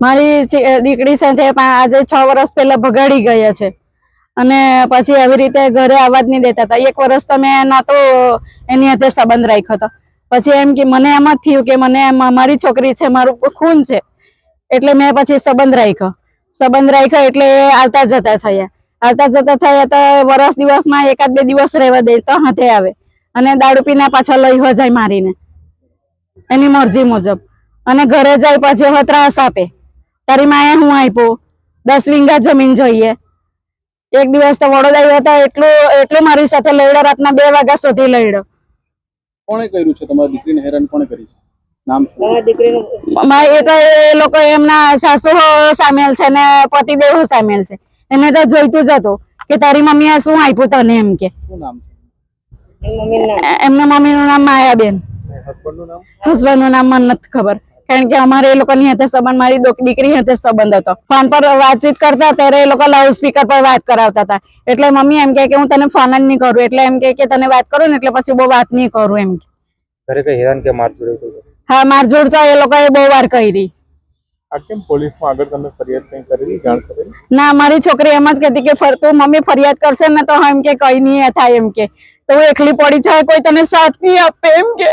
મારી દીકરી સાથે પણ આજે છ વર્ષ પહેલા ભગાડી ગયા છે. અને પછી આવી રીતે ઘરે આવવા જ નહીં દેતા હતા. એક વર્ષ તો મેં નાતો એની હાથે સંબંધ રાખ્યો હતો. પછી એમ કે, મને એમ જ થયું કે મને મારી છોકરી છે, મારું ખૂન છે. એટલે મેં પછી સંબંધ રાખ્યો. સંબંધ રાખ્યો એટલે આવતા જતા થયા. આવતા જતા થયા તો વર્ષ દિવસમાં એકાદ બે દિવસ રહેવા દે, તો હાથે આવે. અને દારૂ પીને પાછા લઈ હો જાય મારીને. એની મરજી મુજબ. અને ઘરે જાય પછી ત્રાસ આપે. તારી માએ હું આપ્યો દસ વીંગા જમીન જોઈએ. એક દિવસ તો વડોદરા આવ્યો હતો એટલું એટલું મારી સાથે લડ્યો રાતના બે વાગ્યા સુધી લડ્યો. કોણે કર્યું છે? તમારી દીકરીને હેરાન કોણે કરી છે? નામ એ તો એ લોકો એમના સાસુ સામેલ છે ને પતિદેવ સામેલ છે. એને તો જોઈતું જ હતું કે તારી મમ્મીએ શું આપ્યું તને એમ કે. શું નામ છે? એમના મમ્મીનું નામ. માયાબેન. હસબન્ડનું નામ? હસબન્ડનું નામ મને નથી ખબર. કારણ કે અમારે એ લોકોની હાથે સંબંધ મારી દીકરી હાથે સંબંધ હતો. ફોન પર વાતચીત કરતા ત્યારે એ લોકો લાઉડ સ્પીકર પર વાત કરાવતા હતા. એટલે મમ્મી એમ કે હું તને ફોન જ નહીં કરું એટલે એમ કે તને વાત કરું ને એટલે પછી બહુ વાત નહીં કરું એમ કે. ઘરે કઈ હેરાન કે હતું? હા મારઝોડ તો એ લોકોએ બહુ વાર કરી. આ કેમ પોલીસમાં આગળ તમે ફરિયાદ કંઈ કરેલી જાણ કરેલી ના મારી છોકરી એમ જ કહેતી કે ફરતું મમ્મી ફરિયાદ કરશે ને તો એમ કે કઈ નહીં થાય એમ કે તો હું એકલી પડી જાય કોઈ તને સાથ નહીં આપે એમ કે